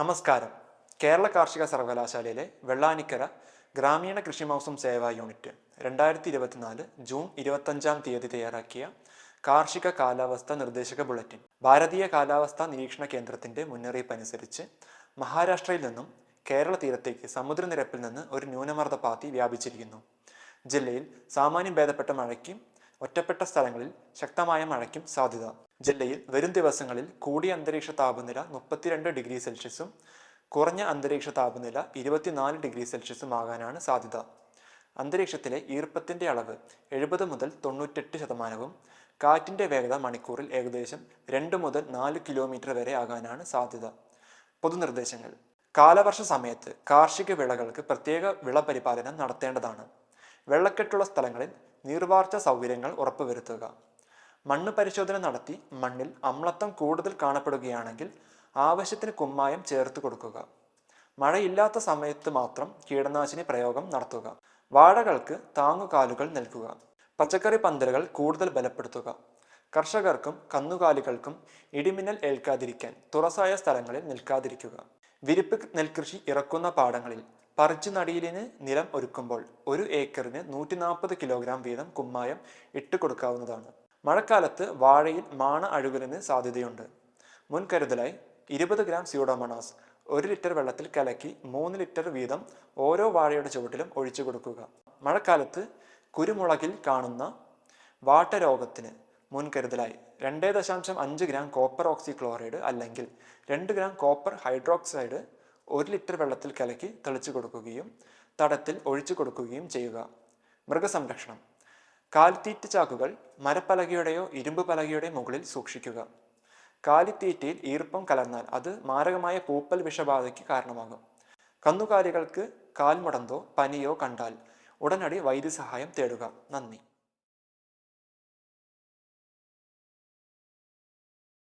നമസ്കാരം. കേരള കാർഷിക സർവകലാശാലയിലെ വെള്ളാനിക്കര ഗ്രാമീണ കൃഷി മൗസം സേവാ യൂണിറ്റ് രണ്ടായിരത്തി ഇരുപത്തിനാല് ജൂൺ ഇരുപത്തഞ്ചാം തീയതി തയ്യാറാക്കിയ കാർഷിക കാലാവസ്ഥ നിർദ്ദേശക ബുള്ളറ്റിൻ. ഭാരതീയ കാലാവസ്ഥാ നിരീക്ഷണ കേന്ദ്രത്തിന്റെ മുന്നറിയിപ്പ് അനുസരിച്ച് മഹാരാഷ്ട്രയിൽ നിന്നും കേരള തീരത്തേക്ക് സമുദ്രനിരപ്പിൽ നിന്ന് ഒരു ന്യൂനമർദ്ദ പാത്തി വ്യാപിച്ചിരിക്കുന്നു. ജില്ലയിൽ സാമാന്യം ഭേദപ്പെട്ട മഴയ്ക്കും ഒറ്റപ്പെട്ട സ്ഥലങ്ങളിൽ ശക്തമായ മഴയ്ക്കും സാധ്യത. ജില്ലയിൽ വരും ദിവസങ്ങളിൽ കൂടിയ അന്തരീക്ഷ താപനില മുപ്പത്തിരണ്ട് ഡിഗ്രി സെൽഷ്യസും കുറഞ്ഞ അന്തരീക്ഷ താപനില ഇരുപത്തിനാല് ഡിഗ്രി സെൽഷ്യസും ആകാനാണ് സാധ്യത. അന്തരീക്ഷത്തിലെ ഈർപ്പത്തിന്റെ അളവ് എഴുപത് മുതൽ തൊണ്ണൂറ്റെട്ട് ശതമാനവും കാറ്റിന്റെ വേഗത മണിക്കൂറിൽ ഏകദേശം രണ്ട് മുതൽ നാല് കിലോമീറ്റർ വരെ ആകാനാണ് സാധ്യത. പൊതുനിർദ്ദേശങ്ങൾ. കാലവർഷ സമയത്ത് കാർഷിക വിളകൾക്ക് പ്രത്യേക വിള പരിപാലനം നടത്തേണ്ടതാണ്. വെള്ളക്കെട്ടുള്ള സ്ഥലങ്ങളിൽ നീർവാർച്ച സൗകര്യങ്ങൾ ഉറപ്പുവരുത്തുക. മണ്ണ് പരിശോധന നടത്തി മണ്ണിൽ അമ്ലത്വം കൂടുതൽ കാണപ്പെടുകയാണെങ്കിൽ ആവശ്യത്തിന് കുമ്മായം ചേർത്ത് കൊടുക്കുക. മഴയില്ലാത്ത സമയത്ത് മാത്രം കീടനാശിനി പ്രയോഗം നടത്തുക. വാഴകൾക്ക് താങ്ങുകാലുകൾ നൽകുക. പച്ചക്കറി പന്തലുകൾ കൂടുതൽ ബലപ്പെടുത്തുക. കർഷകർക്കും കന്നുകാലികൾക്കും ഇടിമിന്നൽ ഏൽക്കാതിരിക്കാൻ തുറസായ സ്ഥലങ്ങളിൽ നിൽക്കാതിരിക്കുക. വിരിപ്പ് നെൽകൃഷി ഇറക്കുന്ന പാടങ്ങളിൽ പറിച്ചു നടീലിന് നിലം ഒരുക്കുമ്പോൾ ഒരു ഏക്കറിന് നൂറ്റി നാൽപ്പത് കിലോഗ്രാം വീതം കുമ്മായം ഇട്ട് കൊടുക്കാവുന്നതാണ്. മഴക്കാലത്ത് വാഴയിൽ മാണ അഴുകലിന് സാധ്യതയുണ്ട്. മുൻകരുതലായി ഇരുപത് ഗ്രാം സ്യൂഡോമണാസ് ഒരു ലിറ്റർ വെള്ളത്തിൽ കലക്കി മൂന്ന് ലിറ്റർ വീതം ഓരോ വാഴയുടെ ചുവട്ടിലും ഒഴിച്ചു കൊടുക്കുക. മഴക്കാലത്ത് കുരുമുളകിൽ കാണുന്ന വാട്ടരോഗത്തിന് മുൻകരുതലായി രണ്ടേ ദശാംശം അഞ്ച് ഗ്രാം കോപ്പർ ഓക്സിക്ലോറൈഡ് അല്ലെങ്കിൽ രണ്ട് ഗ്രാം കോപ്പർ ഹൈഡ്രോക്സൈഡ് ഒരു ലിറ്റർ വെള്ളത്തിൽ കലക്കി തെളിച്ചു കൊടുക്കുകയും തടത്തിൽ ഒഴിച്ചു കൊടുക്കുകയും ചെയ്യുക. മൃഗസംരക്ഷണം. കാലിത്തീറ്റ ചാക്കുകൾ മരപ്പലകയുടെയോ ഇരുമ്പ് പലകയുടെയോ മുകളിൽ സൂക്ഷിക്കുക. കാലിത്തീറ്റയിൽ ഈർപ്പം കലർന്നാൽ അത് മാരകമായ പൂപ്പൽ വിഷബാധയ്ക്ക് കാരണമാകും. കന്നുകാലികൾക്ക് കാൽമുടന്തോ പനിയോ കണ്ടാൽ ഉടനടി വൈദ്യസഹായം തേടുക. നന്ദി.